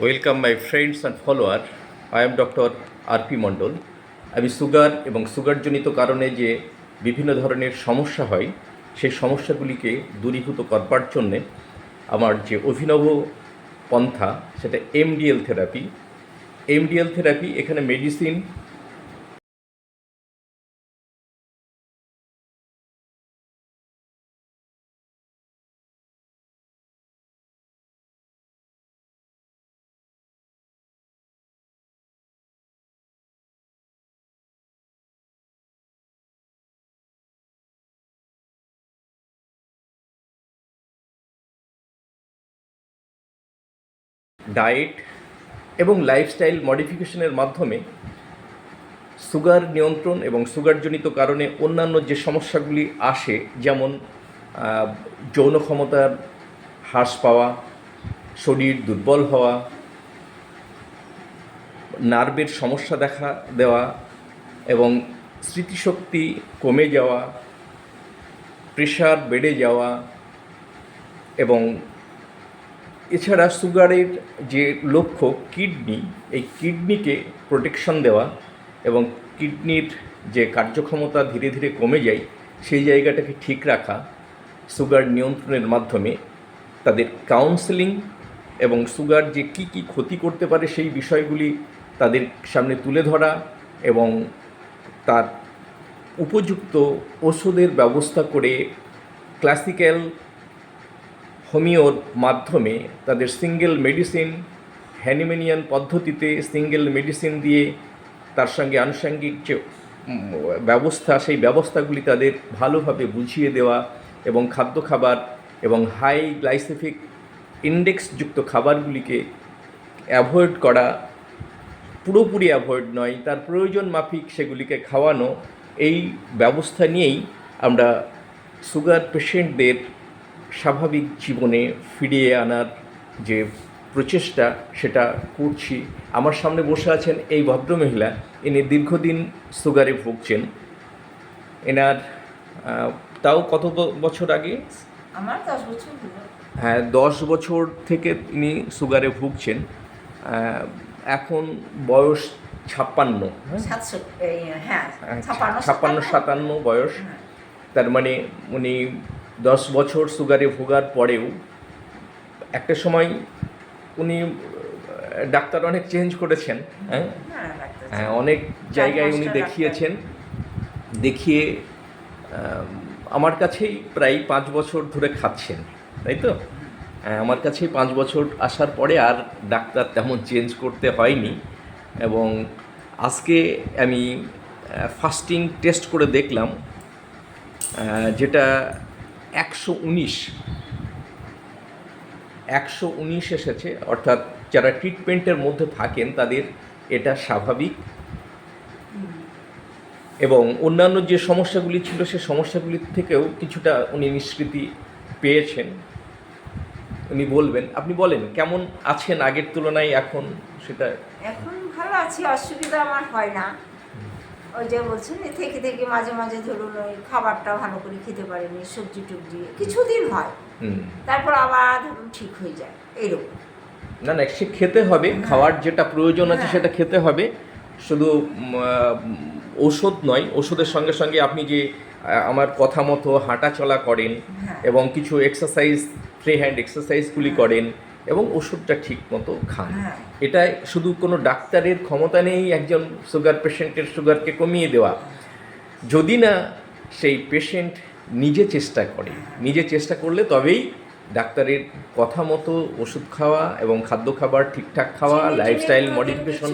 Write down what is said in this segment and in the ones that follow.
Welcome my friends and follower I am doctor R P Mondal আমি sugar এবং সুগারজনিত কারণে যে বিভিন্ন ধরনের সমস্যা হয়, সেই সমস্যাগুলিকে দূরীভূত করবার জন্যে আমার যে অভিনব পন্থা, সেটা এমডিএল থেরাপি এমডিএল থেরাপি এখানে মেডিসিন ডায়েট এবং লাইফস্টাইল মডিফিকেশনের মাধ্যমে সুগার নিয়ন্ত্রণ এবং সুগারজনিত কারণে অন্যান্য যে সমস্যাগুলি আসে, যেমন যৌন ক্ষমতার হ্রাস পাওয়া, শরীর দুর্বল হওয়া, নার্ভের সমস্যা দেখা দেওয়া এবং স্মৃতিশক্তি কমে যাওয়া, প্রেশার বেড়ে যাওয়া এবং এছাড়া সুগারের যে লক্ষ্য কিডনি, এই কিডনিকে প্রোটেকশন দেওয়া এবং কিডনির যে কার্যক্ষমতা ধীরে ধীরে কমে যায়, সেই জায়গাটাকে ঠিক রাখা, সুগার নিয়ন্ত্রণের মাধ্যমে তাদের কাউন্সেলিং এবং সুগার যে কি কি ক্ষতি করতে পারে সেই বিষয়গুলি তাদের সামনে তুলে ধরা এবং তার উপযুক্ত ওষুধের ব্যবস্থা করে ক্লাসিক্যাল হোমিওর মাধ্যমে তাদের সিঙ্গেল মেডিসিন হ্যানিমেনিয়ান পদ্ধতিতে সিঙ্গেল মেডিসিন দিয়ে তার সঙ্গে আনুষঙ্গিক যে ব্যবস্থা, সেই ব্যবস্থাগুলি তাদের ভালোভাবে বুঝিয়ে দেওয়া এবং খাদ্য খাবার এবং হাই গ্লাইসেফিক ইন্ডেক্সযুক্ত খাবারগুলিকে অ্যাভয়েড করা, পুরোপুরি অ্যাভয়েড নয়, তার প্রয়োজন মাফিক সেগুলিকে খাওয়ানো, এই ব্যবস্থা নিয়েই আমরা সুগার পেশেন্টদের স্বাভাবিক জীবনে ফিরিয়ে আনার যে প্রচেষ্টা সেটা করছি। আমার সামনে বসে আছেন এই ভদ্রমহিলা। ইনি দীর্ঘদিন সুগারে ভুগছেন। এনার তাও কত বছর আগে? আমার দশ বছর হ্যাঁ দশ বছর থেকে তিনি সুগারে ভুগছেন। এখন বয়স ছাপ্পান্ন। হ্যাঁ? হ্যাঁ আচ্ছা, ছাপ্পান্ন ছাপ্পান্ন সাতান্ন বয়স। হ্যাঁ। তার মানে উনি দশ বছর সুগারে ভোগার পরেও একটা সময় উনি ডাক্তার অনেক চেঞ্জ করেছেন হ্যাঁ? হ্যাঁ, হ্যাঁ অনেক জায়গায় উনি দেখিয়েছেন দেখিয়ে আমার কাছেই প্রায় পাঁচ বছর ধরে খাচ্ছেন তাই তো? হ্যাঁ আমার কাছেই পাঁচ বছর আসার পরে আর ডাক্তার তেমন চেঞ্জ করতে হয়নি এবং আজকে আমি ফাস্টিং টেস্ট করে দেখলাম যেটা একশো উনিশ। একশো উনিশ এসেছে, অর্থাৎ যারা ট্রিটমেন্টের মধ্যে থাকেন তাদের এটা স্বাভাবিক। এবং অন্যান্য যে সমস্যাগুলি ছিল, সে সমস্যাগুলির থেকেও কিছুটা উনি নিষ্কৃতি পেয়েছেন। উনি বলবেন, আপনি বলেন, কেমন আছেন আগের তুলনায় এখন সেটা? এখন ভালো আছি, অসুবিধা আমার হয় না। ওই যে বলছেন থেকে থেকে মাঝে মাঝে ধরুন ওই খাবারটা ভালো করে খেতে পারিনি সবজি টুবজি কিছুদিন হয়। তারপর আবার ধরুন ঠিক হয়ে যায় এইরকম। না না সে খেতে হবে খাওয়ার যেটা প্রয়োজন আছে হ্যাঁ। সেটা খেতে হবে। শুধু ওষুধ নয় ওষুধের সঙ্গে সঙ্গে আপনি যে আমার কথা মতো হাঁটা চলা করেন হ্যাঁ। এবং কিছু এক্সারসাইজ ফ্রি হ্যান্ড এক্সারসাইজগুলি করেন এবং ওষুধটা ঠিক মতো খান হ্যাঁ। এটা শুধু কোনো ডাক্তারের ক্ষমতা নেই একজন সুগার পেশেন্টের সুগারকে কমিয়ে দেওয়া যদি না সেই পেশেন্ট নিজে চেষ্টা করে নিজে চেষ্টা করলে তবেই ডাক্তারের কথা মতো ওষুধ খাওয়া এবং খাদ্য খাবার ঠিকঠাক খাওয়া লাইফস্টাইল মডিফিকেশন।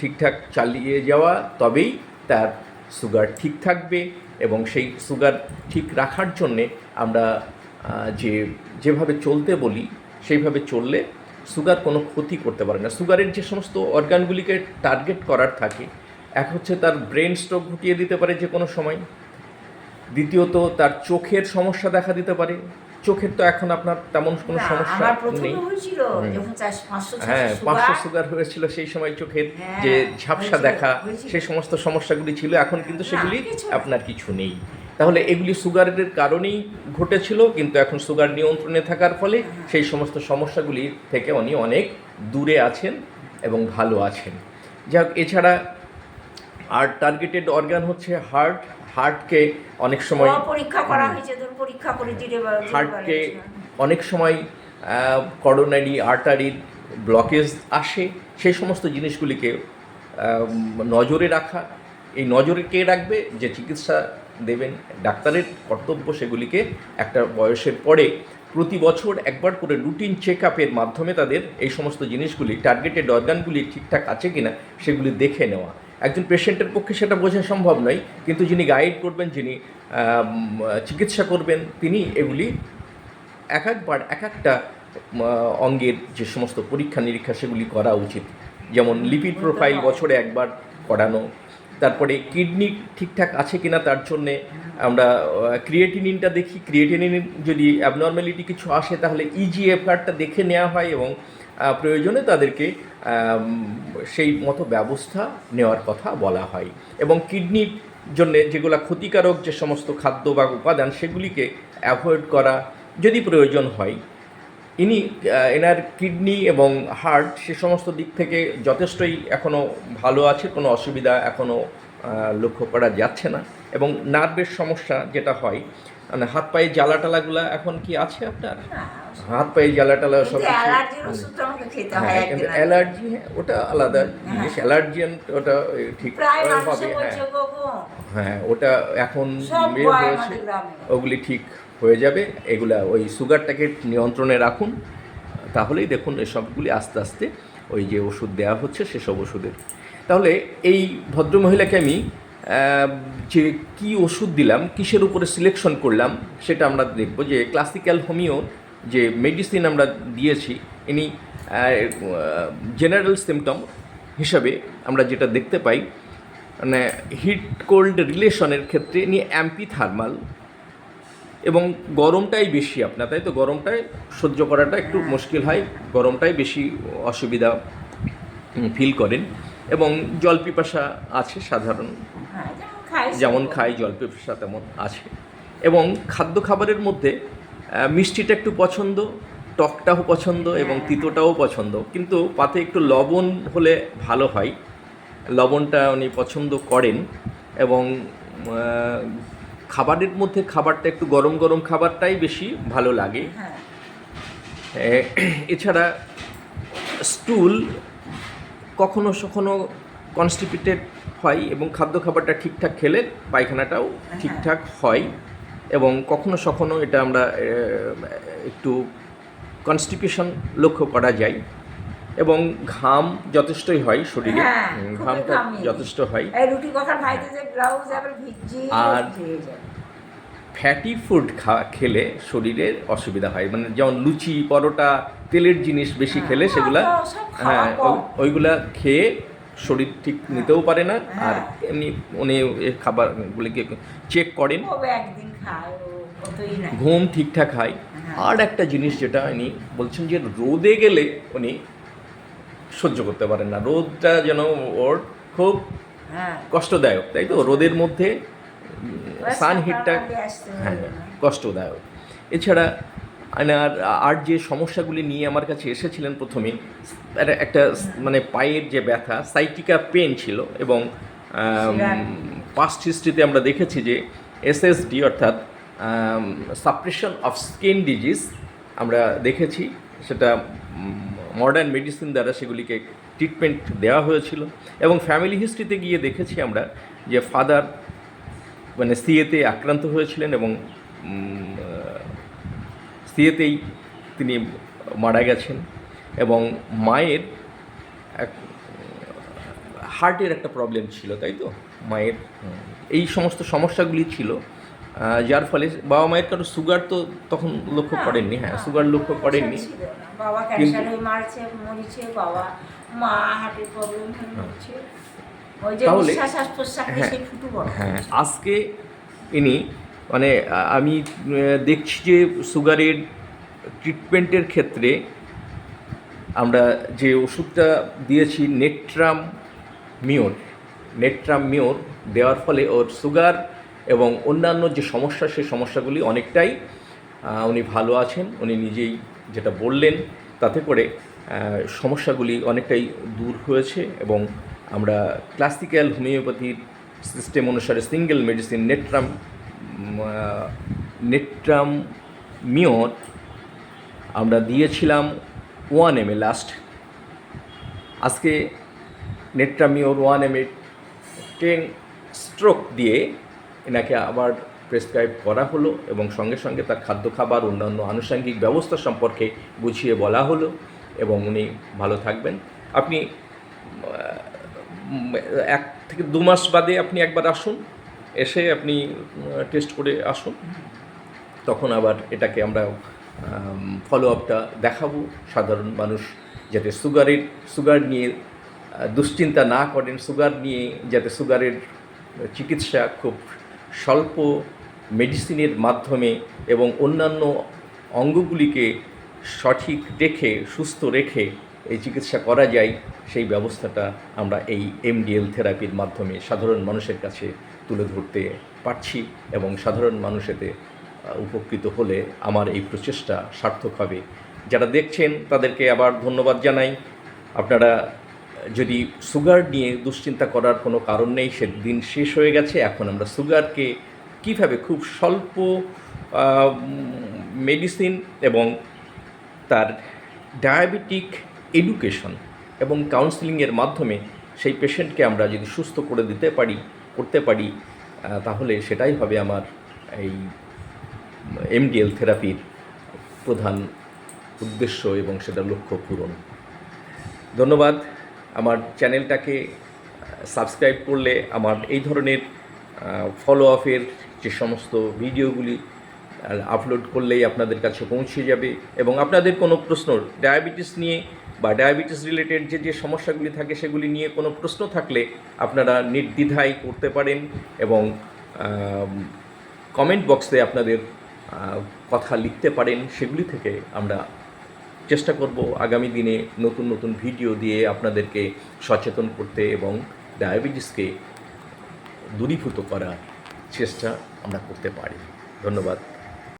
ঠিকঠাক চালিয়ে যাওয়া তবেই তার সুগার ঠিক থাকবে এবং সেই সুগার ঠিক রাখার জন্যে আমরা যে যেভাবে চলতে বলি সেইভাবে চললে সুগার কোনো ক্ষতি করতে পারে না। সুগারের যে সমস্ত অর্গানগুলিকে টার্গেট করার থাকে এক হচ্ছে তার ব্রেন স্ট্রোক ঘটিয়ে দিতে পারে যে কোনো সময়। দ্বিতীয়ত তার চোখের সমস্যা দেখা দিতে পারে। চোখের তো এখন আপনার তেমন কোনো সমস্যা নেই। হ্যাঁ পাঁচশো সুগার হয়েছিল সেই সময় চোখের হ্যাঁ, যে ঝাপসা দেখা। সেই সমস্ত সমস্যাগুলি ছিল। এখন কিন্তু সেগুলি আপনার কিছু নেই। তাহলে এগুলি সুগারের কারণেই ঘটেছিল কিন্তু এখন সুগার নিয়ন্ত্রণে থাকার ফলে সেই সমস্ত সমস্যাগুলি থেকে উনি অনেক দূরে আছেন এবং ভালো আছেন। যাক এছাড়া আর টার্গেটেড অর্গান হচ্ছে হার্ট হার্টকে অনেক সময় পরীক্ষা করা হয়েছে পরীক্ষা করে দিতে পারো হার্টকে অনেক সময় করোনারি আর্টারির ব্লকেজ আসে সেই সমস্ত জিনিসগুলিকে নজরে রাখা। এই নজরে কে রাখবে? যে চিকিৎসা দেবেন। ডাক্তারের কর্তব্য সেগুলিকে একটা বয়সের পরে প্রতি বছর একবার করে রুটিন চেক আপের মাধ্যমে তাদের এই সমস্ত জিনিসগুলি টার্গেটেড অর্গানগুলি ঠিকঠাক আছে কিনা সেগুলি দেখে নেওয়া। একজন পেশেন্টের পক্ষে সেটা বোঝা সম্ভব নয় কিন্তু যিনি গাইড করবেন যিনি চিকিৎসা করবেন তিনি এগুলি এক একবার এক একটা অঙ্গের যে সমস্ত পরীক্ষা নিরীক্ষা সেগুলি করা উচিত। যেমন লিপিড প্রোফাইল বছরে একবার করানো তারপরে কিডনি ঠিকঠাক আছে কিনা তার জন্যে আমরা ক্রিয়েটিনিনটা দেখি। ক্রিয়েটিনিন যদি অ্যাবনর্মালিটি কিছু আসে, তাহলে E ইজিএফআরটা দেখে নেওয়া হয় এবং প্রয়োজনে তাদেরকে সেই মতো ব্যবস্থা নেওয়ার কথা বলা হয়। এবং কিডনির জন্যে যেগুলো ক্ষতিকারক যে সমস্ত খাদ্য বা উপাদান, সেগুলিকে অ্যাভয়েড করা যদি প্রয়োজন হয়। ইনি এনার কিডনি এবং হার্ট সে সমস্ত দিক থেকে যথেষ্টই এখনও ভালো আছে কোনো অসুবিধা এখনও লক্ষ্য করা যাচ্ছে না। এবং নার্ভের সমস্যা যেটা হয় মানে হাত পায়ে জ্বালা টালাগুলা এখন কি আছে আপনার? হাত পায়ে জ্বালা টালা সব হয় হ্যাঁ কিন্তু অ্যালার্জি ওটা আলাদা জিনিস। অ্যালার্জিয়ান ওটা ঠিক হবে হ্যাঁ। হ্যাঁ ওটা এখন বের হয়েছে ওগুলি ঠিক হয়ে যাবে, এগুলা ওই সুগারটাকে নিয়ন্ত্রণে রাখুন। তাহলেই দেখুন এসবগুলি আস্তে আস্তে ওই যে ওষুধ দেওয়া হচ্ছে, সেসব ওষুধের। তাহলে এই ভদ্রমহিলাকে আমি যে কি ওষুধ দিলাম, কিসের উপরে সিলেকশন করলাম, সেটা আমরা দেখব যে ক্লাসিক্যাল হোমিও যে মেডিসিন আমরা দিয়েছি, ইনি জেনারেল সিমটম হিসাবে আমরা যেটা দেখতে পাই মানে হিট কোল্ড রিলেশনের ক্ষেত্রে ইনি অ্যাম্পি থার্মাল এবং গরমটাই বেশি আপনার তাই তো? গরমটাই সহ্য করাটা একটু মুশকিল হয় গরমটাই বেশি অসুবিধা ফিল করেন। এবং জল পিপাসা আছে সাধারণ। হ্যাঁ যেমন খাই জল পিপাসা তেমন আছে। এবং খাদ্য খাবারের মধ্যে মিষ্টিটা একটু পছন্দ টকটাও পছন্দ এবং তিতোটাও পছন্দ। কিন্তু পাতে একটু লবণ হলে ভালো হয়। লবণটা উনি পছন্দ করেন এবং খাবারের মধ্যে খাবারটা একটু গরম গরম খাবারটাই বেশি ভালো লাগে। হ্যাঁ। এছাড়া স্টুল কখনো কখনো কনস্টিপেটেড হয় এবং খাদ্য খাবারটা ঠিকঠাক খেলে পায়খানাটাও ঠিকঠাক হয় এবং কখনো কখনো এটা আমরা একটু কনস্টিপেশন লক্ষ্য করা যায়। এবং ঘাম যথেষ্টই হয় শরীরে। হ্যাঁ, ঘামটা যথেষ্ট হয়। রুটি কথা খাইতে যে ব্লাউজ আর- ফ্যাটি ফুড খা খেলে শরীরের অসুবিধা হয়। মানে যেমন লুচি পরোটা তেলের জিনিস বেশি হ্যাঁ, খেলে সেগুলা হ্যাঁ কম। ওইগুলা খেয়ে শরীর ঠিক নিতেও পারে না। আর হ্যাঁ। এমনি উনি খাবারগুলিকে চেক করেন। ঘুম ঠিকঠাক হয়। হ্যাঁ। আর একটা জিনিস যেটা উনি বলছেন যে রোদে গেলে উনি সহ্য করতে পারেন না। রোদটা যেন ওর খুব হ্যাঁ। কষ্টদায়ক তাই তো? রোদের মধ্যে সান হিটটা হ্যাঁ কষ্টদায়ক। এছাড়া আর আর যে সমস্যাগুলি নিয়ে আমার কাছে এসেছিলেন প্রথমে একটা- একটা মানে পায়ের যে ব্যথা সাইটিকা পেন ছিল এবং। পাস্ট হিস্ট্রিতে আমরা দেখেছি যে এসএসডি অর্থাৎ সাপ্রেশন অফ স্কিন ডিজিজ আমরা দেখেছি। সেটা মডার্ন মেডিসিন দ্বারা সেগুলিকে ট্রিটমেন্ট দেওয়া হয়েছিল। এবং ফ্যামিলি হিস্ট্রিতে গিয়ে দেখেছি আমরা যে ফাদার মানে সিএতে আক্রান্ত হয়েছিলেন এবং সিএতেই তিনি মারা গেছেন। এবং মায়ের এক হার্টের একটা প্রবলেম ছিল, তাই তো? মায়ের এই সমস্ত সমস্যাগুলি ছিল। যার ফলে বাবা মায়ের কারও সুগার তো তখন লক্ষ্য করেননি হ্যাঁ সুগার লক্ষ্য করেননি। বাবা কিন্তু- মারছে মরিছে বাবা মা হার্টের প্রবলেম হয়ে তাহলে- হ্যাঁ, হ্যাঁ আজকে ইনি মানে আমি দেখছি যে সুগারের ট্রিটমেন্টের ক্ষেত্রে আমরা যে ওষুধটা দিয়েছি নেট্রাম মিওর নেট্রাম মিওর দেওয়ার ফলে ওর সুগার এবং অন্যান্য যে সমস্যা, সেই সমস্যাগুলি অনেকটাই উনি ভালো আছেন। উনি নিজেই যেটা বললেন, তাতে করে সমস্যাগুলি অনেকটাই দূর হয়েছে এবং আমরা ক্লাসিক্যাল হোমিওপ্যাথির সিস্টেম অনুসারে single medicine natrum natrum mur আমরা দিয়েছিলাম ওয়ান এম এ লাস্ট আজকে নেট্রামিওর one M A ten stroke দিয়ে এনাকে আবার প্রেসক্রাইব করা হলো এবং সঙ্গে সঙ্গে তার খাদ্য খাবার, অন্যান্য আনুষঙ্গিক ব্যবস্থা সম্পর্কে বুঝিয়ে বলা হলো এবং উনি ভালো থাকবেন। আপনি এক থেকে দু মাস বাদে আপনি একবার আসুন, এসে আপনি টেস্ট করে আসুন। তখন আবার এটাকে আমরা ফলো আপটা দেখাবো। সাধারণ মানুষ যাতে সুগারের, সুগার নিয়ে দুশ্চিন্তা না করেন, সুগার নিয়ে যাতে সুগারের চিকিৎসা খুব স্বল্প মেডিসিনের মাধ্যমে এবং অন্যান্য অঙ্গগুলিকে সঠিক রেখে সুস্থ রেখে এই চিকিৎসা করা যায় সেই ব্যবস্থাটা আমরা এই এমডিএল থেরাপির মাধ্যমে সাধারণ মানুষের কাছে তুলে ধরতে পারছি এবং সাধারণ মানুষ এতে আহ, উপকৃত হলে আমার এই প্রচেষ্টা সার্থক হবে। যারা দেখছেন তাদেরকে আবার ধন্যবাদ জানাই। আপনারা যদি সুগার নিয়ে দুশ্চিন্তা করার কোনো কারণ নেই সেদিন শেষ হয়ে গেছে। এখন আমরা সুগারকে কীভাবে খুব স্বল্প মেডিসিন এবং তার ডায়াবেটিক এডুকেশন এবং কাউন্সিলিংয়ের মাধ্যমে সেই পেশেন্টকে আমরা যদি সুস্থ করে দিতে পারি, করতে পারি তাহলে সেটাই হবে আমার এই এমডিএল থেরাপির প্রধান উদ্দেশ্য এবং সেটা লক্ষ্য পূরণ। ধন্যবাদ। আমার চ্যানেলটাকে সাবস্ক্রাইব করলে আমার এই ধরনের ফলো আপের যে সমস্ত ভিডিওগুলি আপলোড করলেই আপনাদের কাছে পৌঁছে যাবে। এবং আপনাদের কোনো প্রশ্ন ডায়াবেটিস নিয়ে বা ডায়াবেটিস রিলেটেড যে যে সমস্যাগুলি থাকে সেগুলি নিয়ে কোনো প্রশ্ন থাকলে আপনারা নির্দ্বিধায় করতে পারেন এবং কমেন্ট বক্সে আপনাদের কথা লিখতে পারেন। সেগুলি থেকে আমরা চেষ্টা করব আগামী দিনে নতুন নতুন ভিডিও দিয়ে আপনাদেরকে সচেতন করতে এবং ডায়াবেটিসকে দূরীভূত করার চেষ্টা আমরা করতে পারি। ধন্যবাদ।